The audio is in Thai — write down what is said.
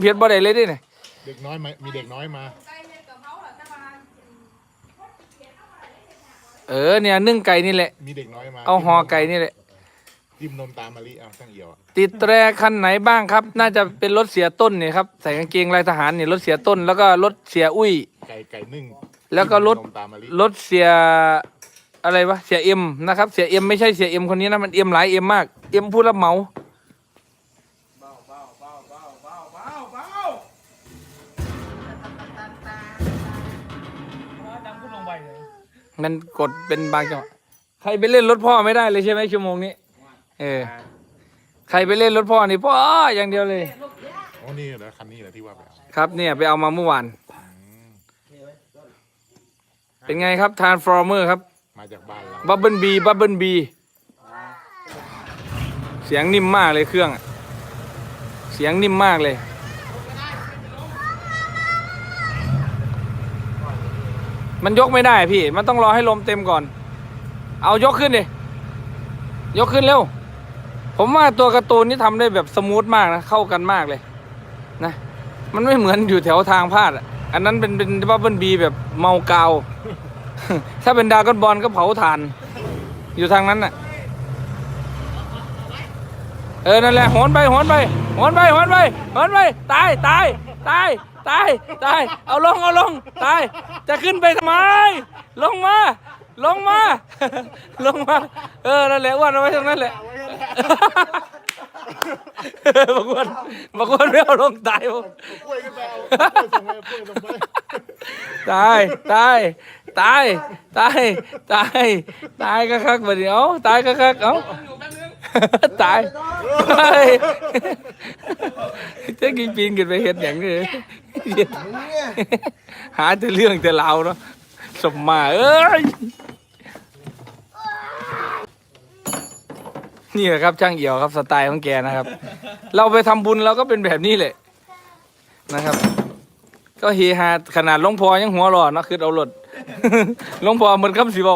เพียรบ่ได้เลยเดิเนี่ยเด็กน้อยมามีเด็กน้อยมา เออเนี่ยนึ่งไก่นี่แหละ มีเด็กน้อยมาเอาห่อไก่นี่แหละ จิ้มนมตามมะลิเอาช่างเอียวอะติดแตรคันไหนบ้างครับ น่าจะเป็นรถเสียต้นเนี่ยครับใส่กางเกงลายทหารเนี่ยรถเสียต้นแล้วก็รถเสียอุ้ย ไก่ไก่นึ่งแล้วก็รถจิ้มนมตามมะลิรถเสียอะไรวะเสียเอ็มนะครับ เสียเอ็มไม่ใช่เสียเอ็มคนนี้นะมันเอ็มหลายเอ็มมากเอ็มผู้รับเหมา มันกดเป็นบางจังหวะใครไปเล่นรถพ่อไม่ได้เลยใช่ไหมชั่วโมงนี้ เออ ใครไปเล่นรถพ่อนี่พ่ออย่างเดียวเลย อ๋อนี่เหรอคันนี้เหรอที่ว่าไปเอาครับ เนี่ยไปเอามาเมื่อวาน เป็นไงครับทานฟอร์เมอร์ครับมาจากบ้านเราบับเบิลบีบับเบิลบีเสียงนิ่มมากเลยเครื่องอะเสียงนิ่มมากเลย มันยกไม่ได้พี่ มันต้องรอให้ลมเต็มก่อน เอายกขึ้นดิ ยกขึ้นเร็ว ผมว่าตัวการ์ตูนนี่ทำได้แบบสมูทมากนะ เข้ากันมากเลย นะ มันไม่เหมือนอยู่แถวทางพาดอะอันนั้นเป็นเป็นบับเบิลบีแบบเมากาวถ้าเป็นดากอนบอลก็เผาถ่าน อยู่ทางนั้นน่ะ เออ นั่นแหละโหนไปโหนไปโหนไปโหนไปโหนไป ตาย ตาย ตาย ตายตาย เอาลงเอาลงตาย จะขึ้นไปทำไม ลงมา ลงมา ลงมา เออ นั่นแหละอ้วนเอาไว้ตรงนั้นแหละ บางคนบางคนไม่เอาลงตายผมกล้วยขึ้นไปเอากล้วยส่งไปเอากล้วยส่งไปตายตายตายตายตายตายก็คักบัดเดียวตายก็คักเอ้าตายตายจะกินปีนกันไปเห็ดอย่างนี้ หาแต่เรื่องแต่เราวเนาะสมมาเอ้ยนี่แหละครับช่างเอี่ยวครับสไตล์ของแกนะครับ เราไปทำบุญเราก็เป็นแบบนี้แหละนะครับ ก็เฮฮาขนาดหลวงพ่อยังหัวเร้อนเนาะคือเอารถหลวงพ่อเหมือนคำสิบอก